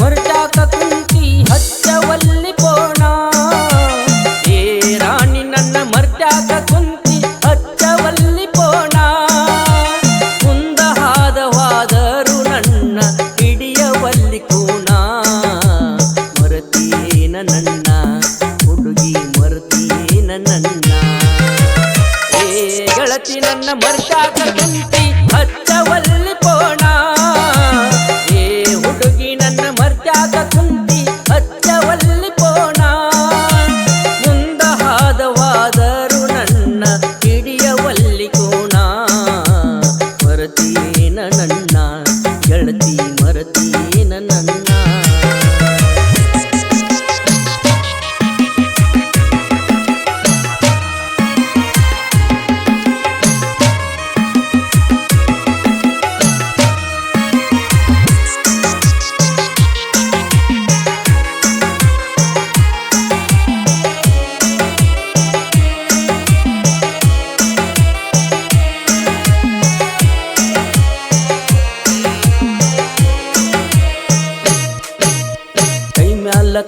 ಮರ್ಟಾಕ ಕುಂತಿ ಹಚ್ಚವಲ್ಲಿ ಪೋಣ. ಏ ರಾಣಿ, ನನ್ನ ಮರ್ಟಾಕ ಕುಂತಿ ಹಚ್ಚವಲ್ಲಿ ಪೋಣ. ಕುಂದ ಹಾದವಾದರು ನನ್ನ ಹಿಡಿಯವಲ್ಲಿ ಕೋಣ. ಮರತೀನ ನನ್ನ, ಹುಡುಗಿ ಮರತೀನ ನನ್ನ. ಏ ಗೆಳತಿ, ನನ್ನ ಮರ್ಟಾಕ ಕುಂತಿ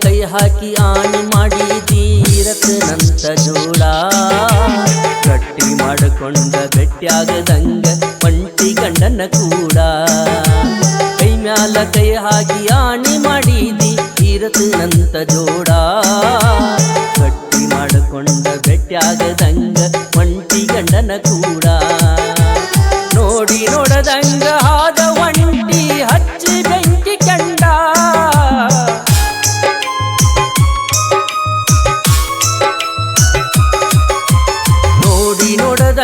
ಕೈ ಹಾಕಿ ಆಣಿ ಮಾಡಿ ತೀರಕ ನಂತ ಜೋಳ. ಕಟ್ಟಿ ಮಾಡಿಕೊಂಡ ಗಟ್ಟಿಯಾಗದಂಗ ಒಂಟಿ ಗಂಡನ ಕೂಡ. ಕೈ ಮ್ಯಾಲ ಕೈ ಹಾಕಿ ಆಣಿ ಮಾಡಿ ತೀರಕ ನಂತ ಜೋಡ ಕಟ್ಟಿ ಮಾಡಿಕೊಂಡ ಗಟ್ಟಿಯಾಗದಂಗ ಒಂಟಿ ಗಂಡನ ಕೂಡ.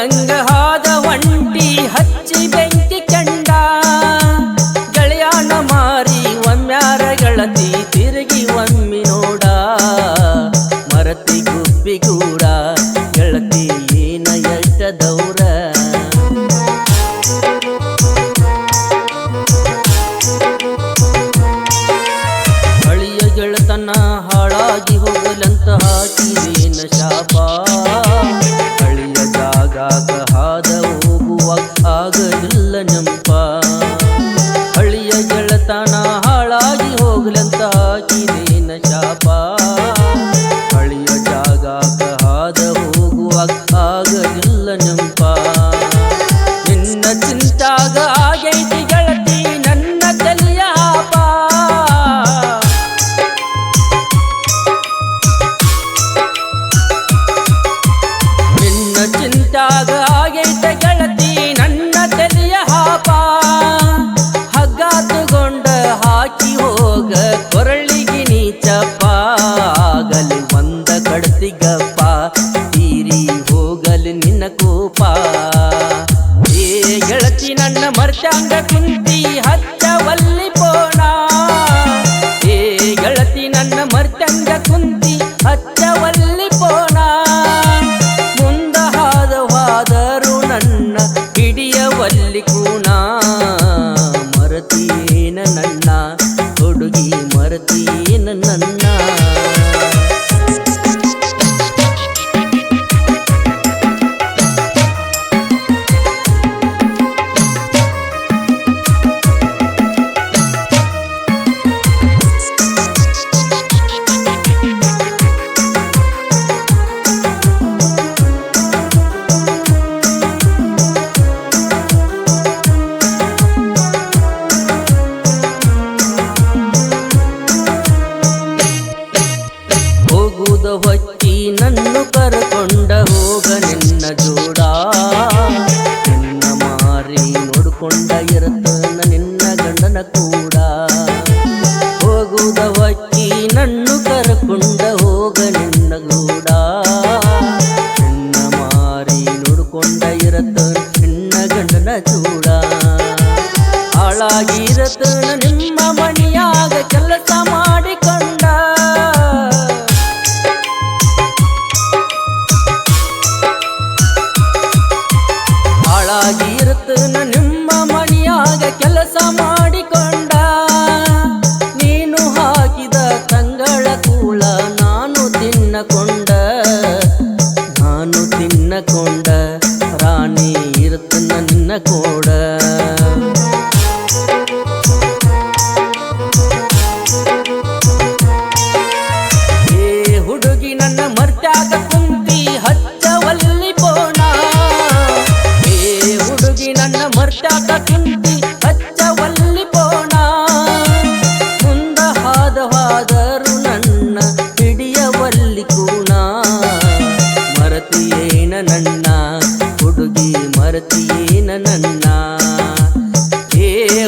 சங்க शांग कुंती ಹೋಗಲಿಂದ ಮಾರಿ ನೋಡ್ಕೊಂಡ ಇರತ್ತ ಗಂಡನ ಚೂಡ. ಹಾಳಾಗಿರತ್ತ ನಿಮ್ಮ ಮಣಿಯಾಗ ಕೆಲಸ ಮಾಡಿಕೊಂಡ. ಹಾಳಾಗಿರತ್ತ ನಿಮ್ಮ ಮಣಿಯಾಗ ಕೆಲಸ ಮಾಡಿ ರಾಣಿ ಇರುತ್ತನ್ನ ನಿನ್ನ ಕೂಡ. ಏ ಹುಡುಗಿ ನನ್ನ ಮರ್ತ್ಯಾಗ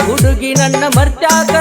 ಹುಡುಗಿ ನನ್ನ ಮರ್ತ್ಯಾಕ